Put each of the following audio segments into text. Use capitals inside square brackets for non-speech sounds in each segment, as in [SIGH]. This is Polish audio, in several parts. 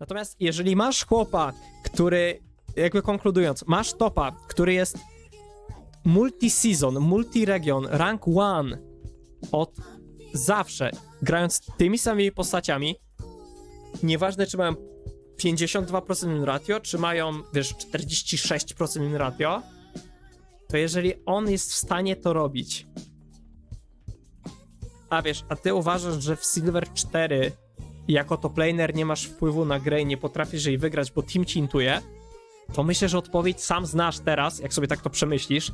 Natomiast jeżeli masz chłopa, który, jakby konkludując, masz topa, który jest multi-season, multi-region, rank 1 od zawsze, grając tymi samymi postaciami, nieważne czy mają 52% win ratio, czy mają, wiesz, 46% win ratio, to jeżeli on jest w stanie to robić, a wiesz, a ty uważasz, że w Silver 4 jako top laner nie masz wpływu na grę i nie potrafisz jej wygrać, bo team ci intuje, to myślę, że odpowiedź sam znasz teraz, jak sobie tak to przemyślisz,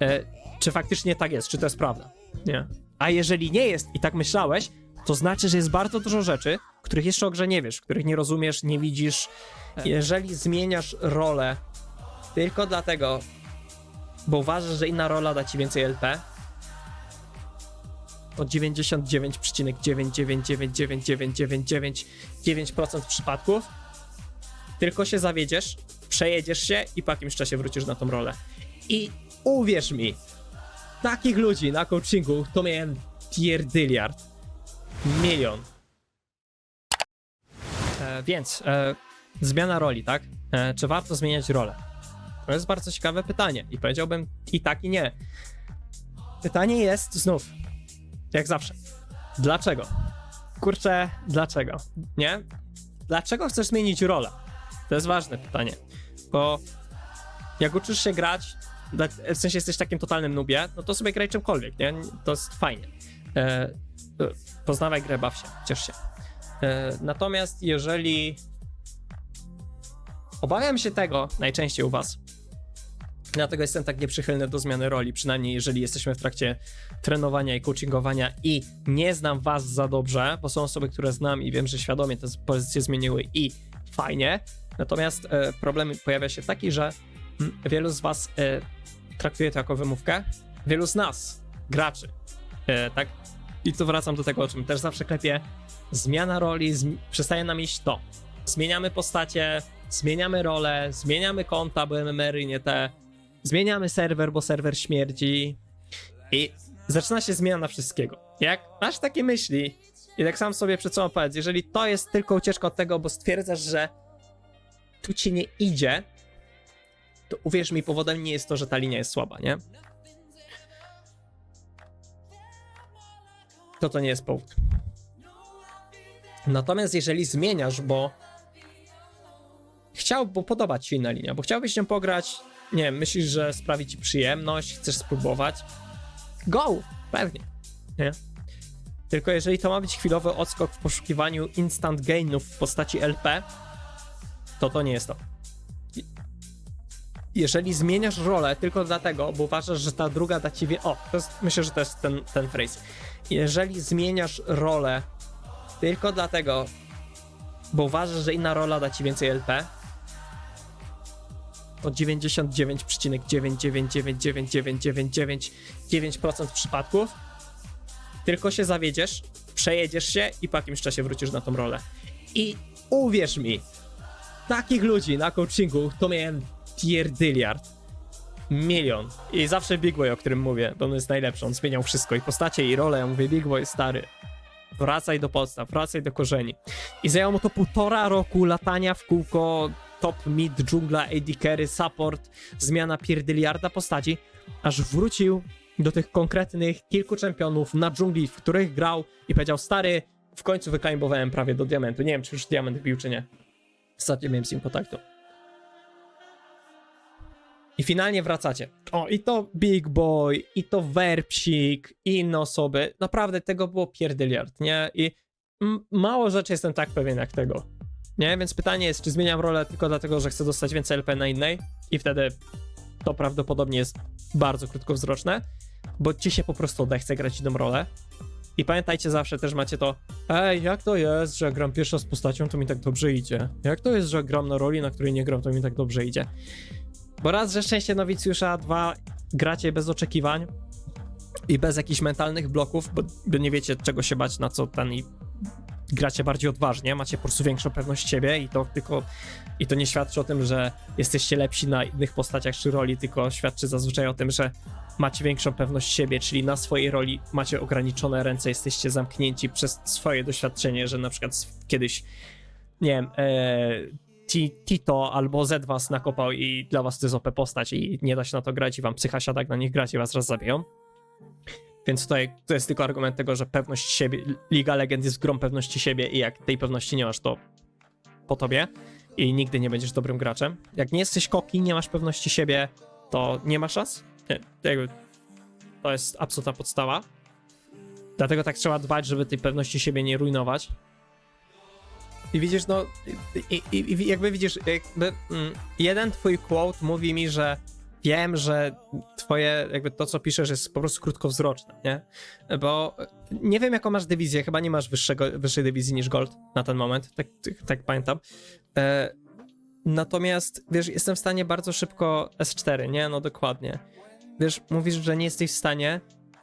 e, czy faktycznie tak jest, czy to jest prawda. Nie. A jeżeli nie jest i tak myślałeś, to znaczy, że jest bardzo dużo rzeczy, których jeszcze o grze nie wiesz, których nie rozumiesz, nie widzisz. Jeżeli zmieniasz rolę tylko dlatego, bo uważasz, że inna rola da ci więcej LP, o 99,999999999% przypadków tylko się zawiedziesz, przejedziesz się i po jakimś czasie wrócisz na tą rolę. I uwierz mi, takich ludzi na coachingu to miałem pierdyliard. Milion. E, więc, e, zmiana roli, tak? E, czy warto zmieniać rolę? To jest bardzo ciekawe pytanie i powiedziałbym i tak i nie. Pytanie jest znów, jak zawsze. Dlaczego? Kurczę, dlaczego? Nie? Dlaczego chcesz zmienić rolę? To jest ważne pytanie. Bo jak uczysz się grać, w sensie jesteś takim totalnym nubie, no to sobie graj czymkolwiek, nie? To jest fajnie. E, poznawaj grę, baw się, ciesz się. E, natomiast jeżeli... Obawiam się tego najczęściej u was, Dlatego jestem tak nieprzychylny do zmiany roli, przynajmniej jeżeli jesteśmy w trakcie trenowania i coachingowania i nie znam was za dobrze, bo są osoby, które znam i wiem, że świadomie te pozycje zmieniły i fajnie. Natomiast e, problem pojawia się taki, że mm, wielu z was e, traktuje to jako wymówkę, wielu z nas, graczy, e, tak? I tu wracam do tego, o czym też zawsze klepię. Zmiana roli, przestaje nam iść to. Zmieniamy postacie, zmieniamy rolę, zmieniamy konta, bo MMR-y nie te, zmieniamy serwer, bo serwer śmierdzi i zaczyna się zmiana wszystkiego. Jak masz takie myśli i tak sam sobie przed sobą powiedz, jeżeli to jest tylko ucieczka od tego, bo stwierdzasz, że tu ci nie idzie, to uwierz mi, powodem nie jest to, że ta linia jest słaba, nie? To to nie jest powód. Natomiast jeżeli zmieniasz, bo chciał, bo podoba ci się inna linia, bo chciałbyś nią pograć, nie wiem, myślisz, że sprawi ci przyjemność, chcesz spróbować, go, pewnie, nie? Tylko jeżeli to ma być chwilowy odskok w poszukiwaniu instant gainów w postaci LP, to to nie jest to. Jeżeli zmieniasz rolę tylko dlatego, bo uważasz, że ta druga da ci wie... O, to jest, myślę, że to jest ten, ten phrase. Jeżeli zmieniasz rolę tylko dlatego, bo uważasz, że inna rola da ci więcej LP, o 99,999999999% przypadków tylko się zawiedziesz, przejedziesz się i po jakimś czasie wrócisz na tą rolę. I uwierz mi, takich ludzi na coachingu to miałem pierdyliard. Milion. I zawsze Big Boy, o którym mówię, bo on jest najlepszy. On zmieniał wszystko i postacie, i rolę. Ja mówię, Big Boy, stary, wracaj do podstaw, wracaj do korzeni. I zajęło mu to półtora roku latania w kółko top mid, dżungla, AD carry, support, zmiana pierdyliarda postaci, aż wrócił do tych konkretnych kilku czempionów na dżungli, w których grał i powiedział, stary, w końcu wyklimbowałem prawie do diamentu. Nie wiem, czy już diament wbił, czy nie. Ostatnio miałem z nim kontaktu. I finalnie wracacie. O, i to Big Boy, i to Werpsik, i inne osoby. Naprawdę tego było pierdyliard, nie? I mało rzeczy jestem tak pewien jak tego. Nie? Więc pytanie jest, czy zmieniam rolę tylko dlatego, że chcę dostać więcej LP na innej i wtedy to prawdopodobnie jest bardzo krótkowzroczne, bo ci się po prostu odechce grać inną rolę. I pamiętajcie, zawsze też macie to, ej, jak to jest, że gram pierwsza z postacią, to mi tak dobrze idzie? Jak to jest, że gram na roli, na której nie gram, to mi tak dobrze idzie? Bo raz, że szczęście nowicjusza, dwa, gracie bez oczekiwań i bez jakichś mentalnych bloków, bo nie wiecie czego się bać, na co ten i gracie bardziej odważnie, macie po prostu większą pewność siebie i to tylko i to nie świadczy o tym, że jesteście lepsi na innych postaciach czy roli, tylko świadczy zazwyczaj o tym, że macie większą pewność siebie, czyli na swojej roli macie ograniczone ręce, jesteście zamknięci przez swoje doświadczenie, że na przykład kiedyś nie wiem, e, Ti- Tito albo Z was nakopał i dla was to jest OP postać i nie da się na to grać i wam psycha siada, jak na nich grać i was raz zabiją. Więc tutaj to jest tylko argument tego, że pewność siebie, Liga Legend jest grą pewności siebie i jak tej pewności nie masz, to po tobie i nigdy nie będziesz dobrym graczem. Jak nie jesteś koki, nie masz pewności siebie, to nie ma szans. To jest absolutna podstawa. Dlatego tak trzeba dbać, żeby tej pewności siebie nie rujnować. I widzisz, no, i, i, i jakby widzisz, jakby mm, jeden twój quote mówi mi, że wiem, że twoje, jakby to, co piszesz, jest po prostu krótkowzroczne, nie? Bo nie wiem, jaką masz dywizję, chyba nie masz wyższego, wyższej dywizji niż Gold na ten moment, tak, tak, pamiętam. E, natomiast, wiesz, jestem w stanie bardzo szybko S4, nie? No dokładnie. Wiesz, mówisz, że nie jesteś w stanie,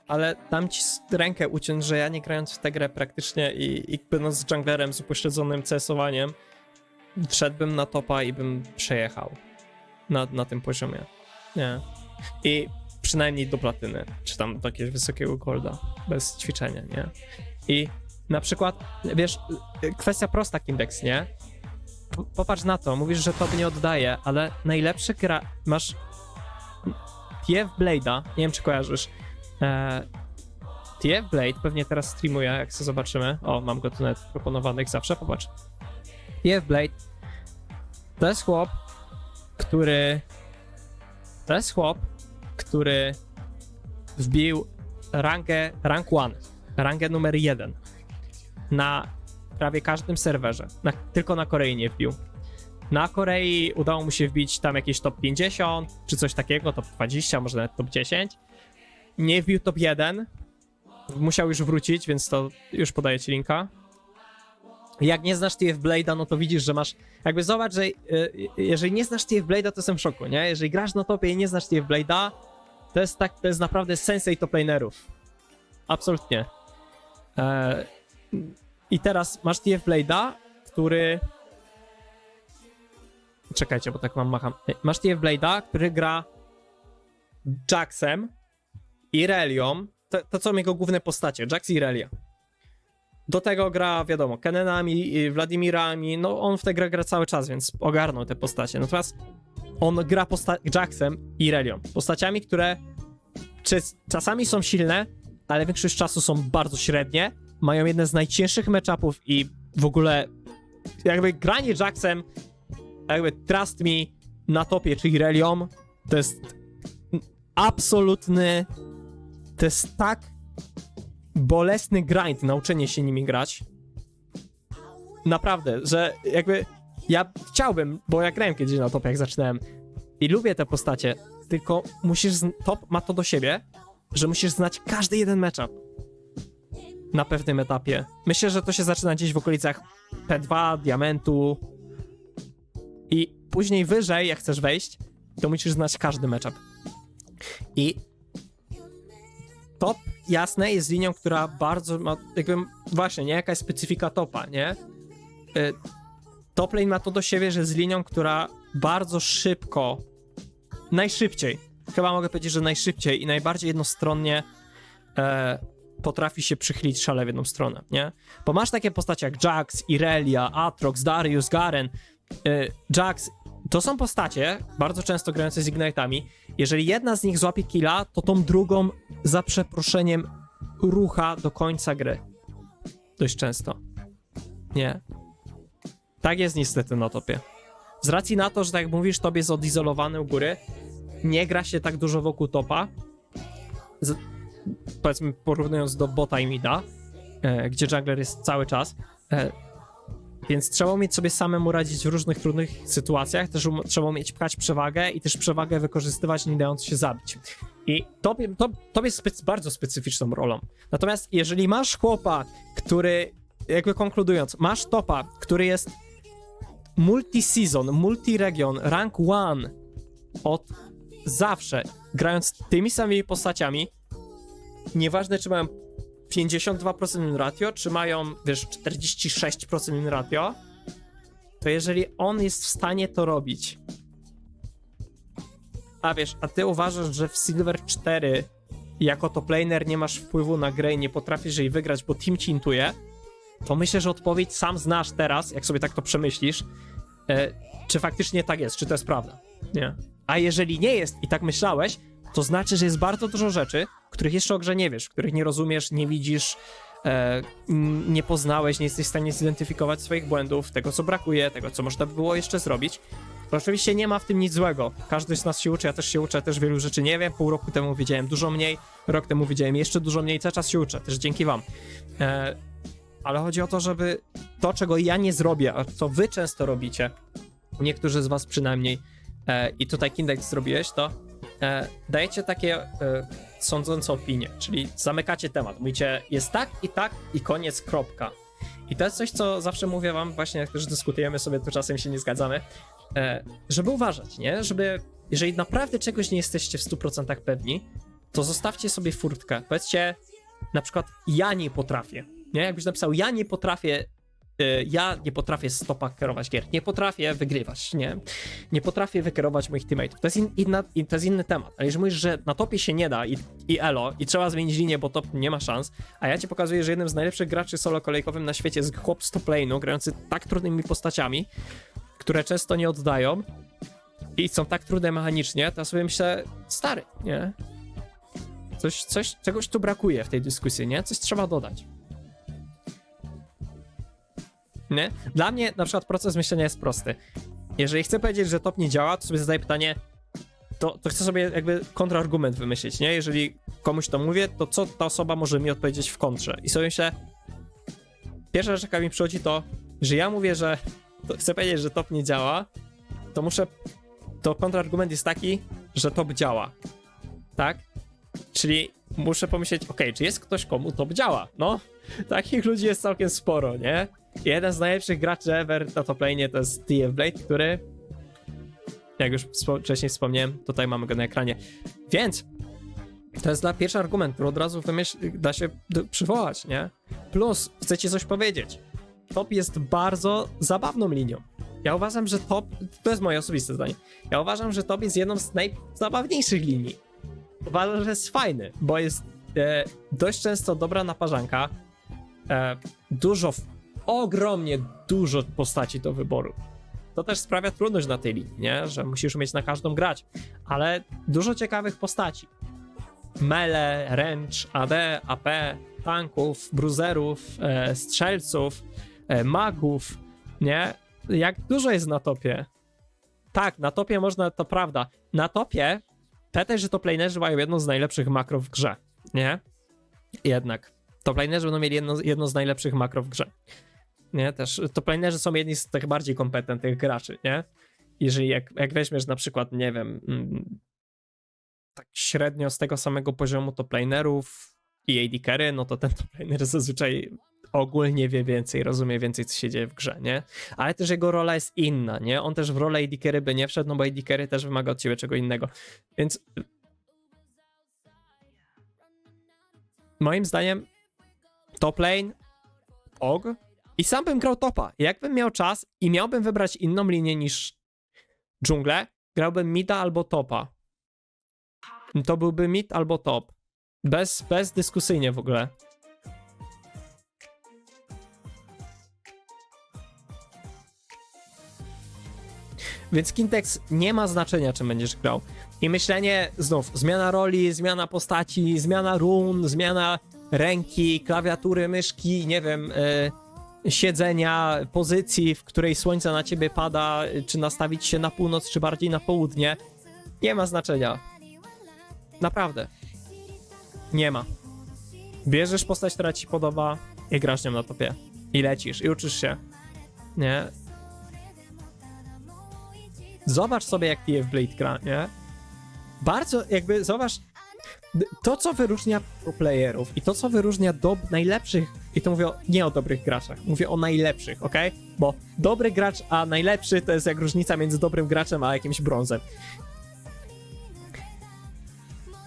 ale dam ci rękę uciąć, że ja nie grając w tę grę praktycznie i, i będąc junglerem z upośledzonym CS-owaniem, wszedłbym na topa i bym przejechał na, na tym poziomie. Nie. I przynajmniej do platyny, czy tam do jakiegoś wysokiego golda, bez ćwiczenia, nie? I na przykład, wiesz, kwestia prosta, Kindex, nie? Popatrz na to, mówisz, że to nie oddaje, ale najlepszy gra... Masz TF Blade'a, nie wiem czy kojarzysz. E, TF Blade pewnie teraz streamuje, jak sobie zobaczymy. O, mam go tu nawet proponowany jak zawsze, popatrz. TF Blade to jest chłop, który... To jest chłop, który wbił rangę, rank 1, rangę numer 1 na prawie każdym serwerze. Na, tylko na Korei nie wbił. Na Korei udało mu się wbić tam jakieś top 50, czy coś takiego, top 20, może nawet top 10. Nie wbił top 1. Musiał już wrócić, więc to już podaję ci linka. Jak nie znasz TF Blade'a, no to widzisz, że masz. Jakby zobacz, że y, jeżeli nie znasz TF Blade'a, to jestem w szoku, nie? Jeżeli grasz na topie i nie znasz TF Blade'a, to jest tak, to jest naprawdę sensei top lanerów. Absolutnie. E, I teraz masz TF Blade'a, który. Czekajcie, bo tak mam macham. Masz TF Blade'a, który gra Jaxem, Irelią. To, to są jego główne postacie, Jax i Irelia. Do tego gra, wiadomo, Kenenami, y, Wladimirami, no on w tę grę gra cały czas, więc ogarnął te postacie. Natomiast on gra posta- Jaxem i Irelią. Postaciami, które czasami są silne, ale większość czasu są bardzo średnie. Mają jedne z najcięższych matchupów i w ogóle jakby granie Jaxem, jakby trust me na topie czy Irelią, to jest absolutny to jest tak bolesny grind nauczenie się nimi grać. Naprawdę, że jakby ja chciałbym, bo ja grałem kiedyś na top jak zaczynałem i lubię te postacie, tylko musisz, top ma to do siebie, że musisz znać każdy jeden matchup na pewnym etapie. Myślę, że to się zaczyna gdzieś w okolicach P2, Diamentu i później wyżej, jak chcesz wejść, to musisz znać każdy matchup. I top, jasne, jest linią, która bardzo ma, jakby, właśnie, nie, jaka jest specyfika topa, nie? Y, top lane ma to do siebie, że jest linią, która bardzo szybko, najszybciej, chyba mogę powiedzieć, że najszybciej i najbardziej jednostronnie e, potrafi się przychylić szale w jedną stronę, nie? Bo masz takie postacie jak Jax, Irelia, Atrox, Darius, Garen, y, Jax, to są postacie, bardzo często grające z Ignite'ami. Jeżeli jedna z nich złapie killa, to tą drugą, za przeproszeniem, rucha do końca gry. Dość często. Nie. Tak jest niestety na topie. Z racji na to, że tak jak mówisz, tobie jest odizolowany u góry, nie gra się tak dużo wokół topa. Z, powiedzmy, porównując do bota i mida, e, gdzie jungler jest cały czas. E, więc trzeba umieć sobie samemu radzić w różnych trudnych sytuacjach, też um, trzeba umieć pchać przewagę i też przewagę wykorzystywać, nie dając się zabić. I to, to, to jest bardzo specyficzną rolą. Natomiast jeżeli masz chłopa, który, jakby konkludując, masz topa, który jest multi-season, multi-region, rank 1 od zawsze, grając tymi samymi postaciami, nieważne czy mają 52% win ratio, czy mają, wiesz, 46% win ratio, to jeżeli on jest w stanie to robić, a wiesz, a ty uważasz, że w Silver 4 jako top laner nie masz wpływu na grę i nie potrafisz jej wygrać, bo team ci intuje, to myślę, że odpowiedź sam znasz teraz, jak sobie tak to przemyślisz, e, czy faktycznie tak jest, czy to jest prawda. Nie. A jeżeli nie jest i tak myślałeś, to znaczy, że jest bardzo dużo rzeczy, których jeszcze o grze nie wiesz, których nie rozumiesz, nie widzisz, e, nie poznałeś, nie jesteś w stanie zidentyfikować swoich błędów, tego co brakuje, tego co można by było jeszcze zrobić. Oczywiście nie ma w tym nic złego. Każdy z nas się uczy, ja też się uczę, też wielu rzeczy nie wiem. Pół roku temu wiedziałem dużo mniej, rok temu wiedziałem jeszcze dużo mniej, cały czas się uczę, też dzięki wam. E, ale chodzi o to, żeby to, czego ja nie zrobię, a co wy często robicie, niektórzy z was przynajmniej, e, i tutaj Kindex zrobiłeś to, e, dajecie takie sądzące opinie, czyli zamykacie temat, mówicie jest tak i tak i koniec, kropka. I to jest coś, co zawsze mówię wam, właśnie jak też dyskutujemy sobie, to czasem się nie zgadzamy, e, żeby uważać, nie? Żeby, jeżeli naprawdę czegoś nie jesteście w 100% pewni, to zostawcie sobie furtkę. Powiedzcie, na przykład, ja nie potrafię. Nie? Jakbyś napisał, ja nie potrafię, ja nie potrafię stopa kierować gier, nie potrafię wygrywać, nie? Nie potrafię wykierować moich teammateów. To jest, in, inna, in, to jest inny temat. Ale jeżeli mówisz, że na topie się nie da i, i elo, i trzeba zmienić linię, bo top nie ma szans, a ja ci pokazuję, że jednym z najlepszych graczy solo kolejkowym na świecie jest chłop z top lane'u, grający tak trudnymi postaciami, które często nie oddają i są tak trudne mechanicznie, to ja sobie myślę, stary, nie? Coś, coś, czegoś tu brakuje w tej dyskusji, nie? Coś trzeba dodać. Nie? Dla mnie na przykład proces myślenia jest prosty. Jeżeli chcę powiedzieć, że top nie działa, to sobie zadaję pytanie, to, to chcę sobie jakby kontrargument wymyślić, nie? Jeżeli komuś to mówię, to co ta osoba może mi odpowiedzieć w kontrze? I sobie myślę, pierwsza rzecz, jaka mi przychodzi, to, że ja mówię, że chcę powiedzieć, że top nie działa, to muszę, to kontrargument jest taki, że top działa. Tak? Czyli muszę pomyśleć, ok, czy jest ktoś, komu top działa? No, [LAUGHS] takich ludzi jest całkiem sporo, nie? Jeden z najlepszych graczy ever na top lane to jest TF Blade, który, jak już wcześniej wspomniałem, tutaj mamy go na ekranie. Więc to jest dla pierwszy argument, który od razu wymyśl, da się przywołać, nie? Plus, chcecie coś powiedzieć. Top jest bardzo zabawną linią. Ja uważam, że top, to jest moje osobiste zdanie, ja uważam, że top jest jedną z najzabawniejszych linii uważam, że jest fajny, bo jest e, dość często dobra naparzanka. E, dużo, ogromnie dużo postaci do wyboru. To też sprawia trudność na tej linii, nie? Że musisz umieć na każdą grać, ale dużo ciekawych postaci. Mele, wręcz, AD, AP, tanków, bruzerów, e, strzelców, e, magów, nie? Jak dużo jest na topie. Tak, na topie można, to prawda. Na topie Pamiętaj, że toplanerzy mają jedno z najlepszych makro w grze, nie? Jednak. Toplanerzy będą mieli jedno, jedno z najlepszych makro w grze. Nie, też. Toplanerzy są jedni z tych bardziej kompetentnych graczy, nie? Jeżeli jak, jak weźmiesz na przykład, nie wiem, mm, tak średnio z tego samego poziomu toplanerów i AD carry, no to ten toplaner zazwyczaj ogólnie wie więcej, rozumie więcej, co się dzieje w grze, nie? Ale też jego rola jest inna, nie? On też w rolę AD carry by nie wszedł, no bo AD carry też wymaga od ciebie czego innego. Więc moim zdaniem top lane, og i sam bym grał topa. Jakbym miał czas i miałbym wybrać inną linię niż dżunglę, grałbym mida albo topa. To byłby mid albo top. Bez, bez dyskusyjnie w ogóle. Więc Kintex nie ma znaczenia, czym będziesz grał. I myślenie, znów, zmiana roli, zmiana postaci, zmiana run, zmiana ręki, klawiatury, myszki, nie wiem, y, siedzenia, pozycji, w której słońce na ciebie pada, czy nastawić się na północ, czy bardziej na południe, nie ma znaczenia. Naprawdę. Nie ma. Bierzesz postać, która ci podoba i grasz nią na topie. I lecisz, i uczysz się. Nie? Zobacz sobie, jak TF Blade gra, nie? Bardzo, jakby, zobacz, to, co wyróżnia pro playerów i to, co wyróżnia do najlepszych, i to mówię nie o dobrych graczach, mówię o najlepszych, ok? Bo dobry gracz, a najlepszy to jest jak różnica między dobrym graczem, a jakimś brązem.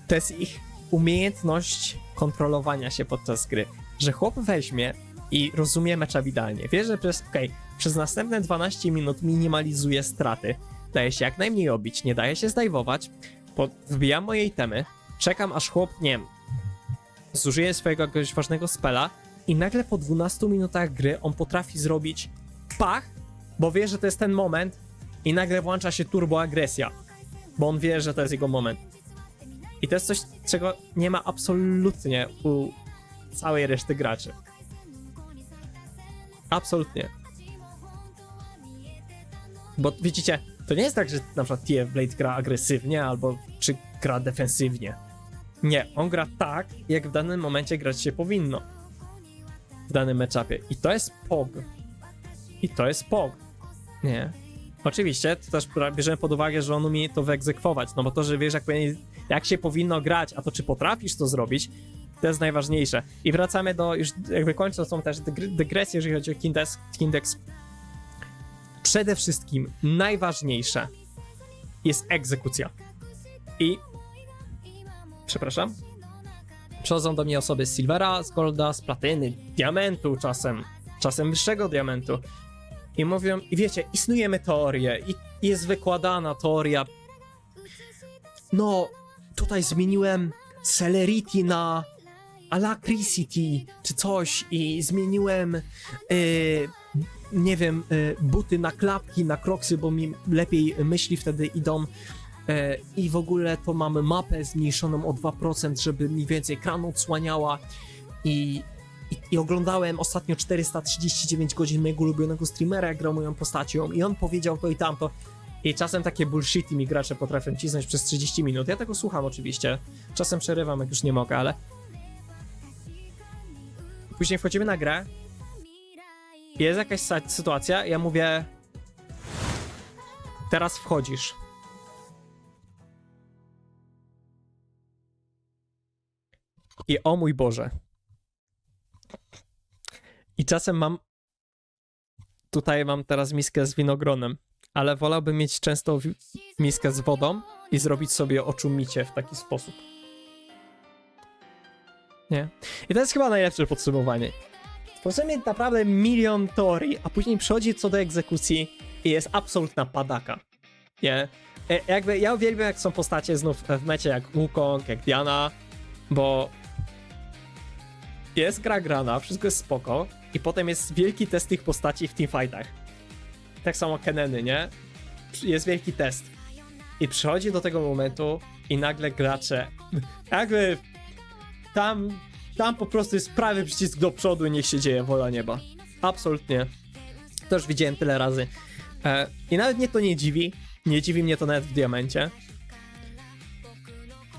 To jest ich umiejętność kontrolowania się podczas gry. Że chłop weźmie i rozumie mecza idealnie. Wie, że przez, okej, przez następne 12 minut minimalizuje straty, daje się jak najmniej obić, nie daje się zdajwować, wbijam moje itemy, czekam aż chłop, nie wiem, zużyje swojego jakiegoś ważnego spela i nagle po 12 minutach gry on potrafi zrobić pach, bo wie, że to jest ten moment i nagle włącza się turboagresja, bo on wie, że to jest jego moment. I to jest coś, czego nie ma absolutnie u całej reszty graczy. Absolutnie. Bo widzicie, to nie jest tak, że na przykład TF Blade gra agresywnie albo czy gra defensywnie. Nie, on gra tak, jak w danym momencie grać się powinno. W danym matchupie. I to jest POG. I to jest POG. Nie. Oczywiście, to też bierzemy pod uwagę, że on umie to wyegzekwować, no bo to, że wiesz jak, powinien- jak się powinno grać, a to czy potrafisz to zrobić, to jest najważniejsze. I wracamy do, już jakby kończąc są też dygr- dygresje, jeżeli chodzi o Kindex. Przede wszystkim najważniejsze jest egzekucja. I przepraszam, przychodzą do mnie osoby z Silvera, z Golda, z Platyny, Diamentu czasem, czasem wyższego Diamentu. I mówią, i wiecie, istniejemy teorie i jest wykładana teoria. No, tutaj zmieniłem Celerity na Alacrity czy coś i zmieniłem y, nie wiem, y, buty na klapki, na kroksy, bo mi lepiej myśli wtedy idą I w ogóle to mamy mapę zmniejszoną o 2%, żeby mi więcej ekranu odsłaniała. I, i, I oglądałem ostatnio 439 godzin mojego ulubionego streamera, jak grał moją postacią, i on powiedział to i tamto. I czasem takie bullshity mi gracze potrafią cisnąć przez 30 minut. Ja tego słucham oczywiście. Czasem przerywam, jak już nie mogę, ale. Później wchodzimy na grę. Jest jakaś sytuacja, ja mówię. Teraz wchodzisz. I o mój Boże. I czasem mam. Tutaj mam teraz miskę z winogronem, ale wolałbym mieć często miskę z wodą i zrobić sobie oczumicie w taki sposób. Nie. I to jest chyba najlepsze podsumowanie. Tworzymy naprawdę milion teorii, a później przychodzi co do egzekucji i jest absolutna padaka. Nie. E, jakby ja uwielbiam, jak są postacie znów w mecie jak Wukong, jak Diana, bo jest gra grana, wszystko jest spoko i potem jest wielki test tych postaci w teamfightach. Tak samo Keneny, nie? Jest wielki test. I przychodzi do tego momentu i nagle gracze [LAUGHS] jakby tam tam po prostu jest prawy przycisk do przodu i niech się dzieje wola nieba. Absolutnie. To już widziałem tyle razy. E, I nawet mnie to nie dziwi. Nie dziwi mnie to nawet w diamencie.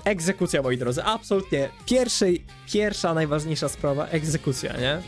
Egzekucja, moi drodzy, absolutnie. Pierwszej, pierwsza, najważniejsza sprawa, egzekucja, nie?